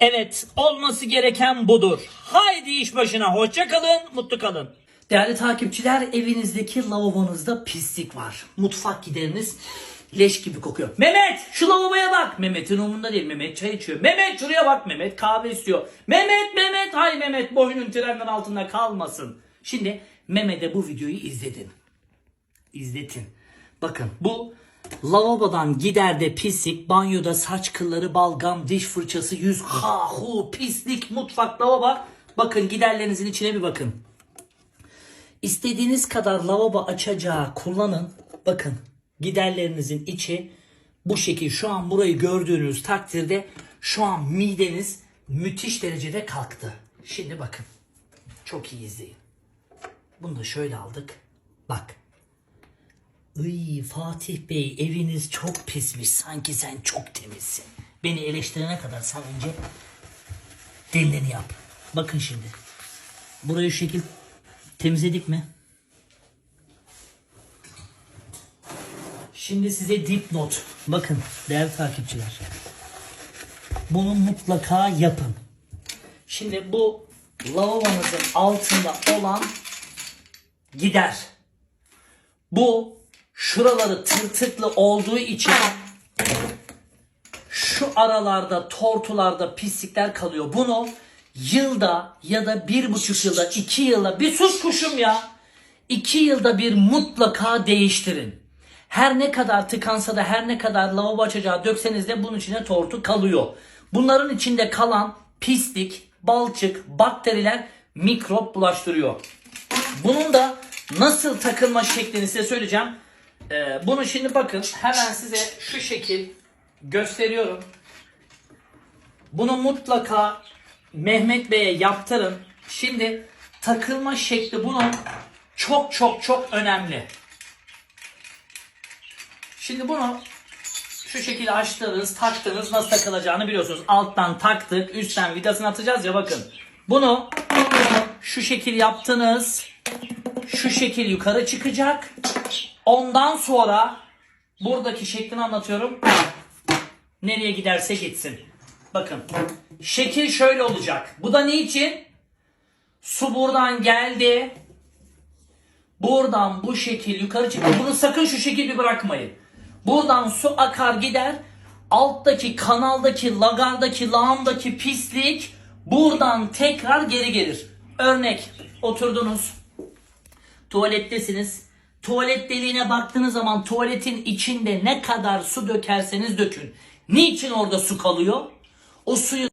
Evet olması gereken budur. Haydi iş başına hoşça kalın mutlu kalın. Değerli takipçiler evinizdeki lavabonuzda pislik var. Mutfak gideriniz leş gibi kokuyor. Mehmet şu lavaboya bak. Mehmet'in umurunda değil. Mehmet çay içiyor. Mehmet şuraya bak. Mehmet kahve istiyor. Mehmet Mehmet hay Mehmet boynun trenin altında kalmasın. Şimdi Mehmet'e bu videoyu izledin. İzletin. Bakın bu lavabodan giderde pislik, banyoda saç kılları, balgam, diş fırçası, yüz ha hu pislik, mutfak, lavabo. Bakın giderlerinizin içine bir bakın. İstediğiniz kadar lavabo açacağı kullanın. Bakın giderlerinizin içi bu şekil. Şu an burayı gördüğünüz takdirde şu an mideniz müthiş derecede kalktı. Şimdi bakın. Çok iyi izleyin. Bunu da şöyle aldık. Bak. Iy Fatih Bey eviniz çok pismiş. Sanki sen çok temizsin. Beni eleştirene kadar sen önce delilini yap. Bakın şimdi. Burayı şu şekil temizledik mi? Şimdi size dipnot. Bakın değerli takipçiler. Bunu mutlaka yapın. Şimdi bu lavabonuzun altında olan gider. Bu şuraları tırtıklı olduğu için şu aralarda tortularda pislikler kalıyor. Bunu yılda ya da bir buçuk yılda iki yılda bir sus kuşum ya. iki yılda bir mutlaka değiştirin. Her ne kadar tıkansa da her ne kadar lavabo açacağı dökseniz de bunun içine tortu kalıyor. Bunların içinde kalan pislik, balçık, bakteriler mikrop bulaştırıyor. Bunun da nasıl takılma şeklini size söyleyeceğim. Ee, bunu şimdi bakın hemen size şu şekil gösteriyorum. Bunu mutlaka Mehmet Bey'e yaptırın. Şimdi takılma şekli bunun çok çok çok önemli. Şimdi bunu şu şekilde açtınız, taktınız nasıl takılacağını biliyorsunuz. Alttan taktık, üstten vidasını atacağız ya bakın. Bunu şu şekil yaptınız. Şu şekil yukarı çıkacak. Ondan sonra buradaki şeklini anlatıyorum. Nereye giderse gitsin. Bakın. Şekil şöyle olacak. Bu da niçin? Su buradan geldi. Buradan bu şekil yukarı çıktı. Bunu sakın şu şekilde bırakmayın. Buradan su akar gider. Alttaki kanaldaki, lagardaki, lağımdaki pislik buradan tekrar geri gelir. Örnek oturdunuz. Tuvalettesiniz. Tuvalet deliğine baktığınız zaman tuvaletin içinde ne kadar su dökerseniz dökün. Niçin orada su kalıyor? O suyu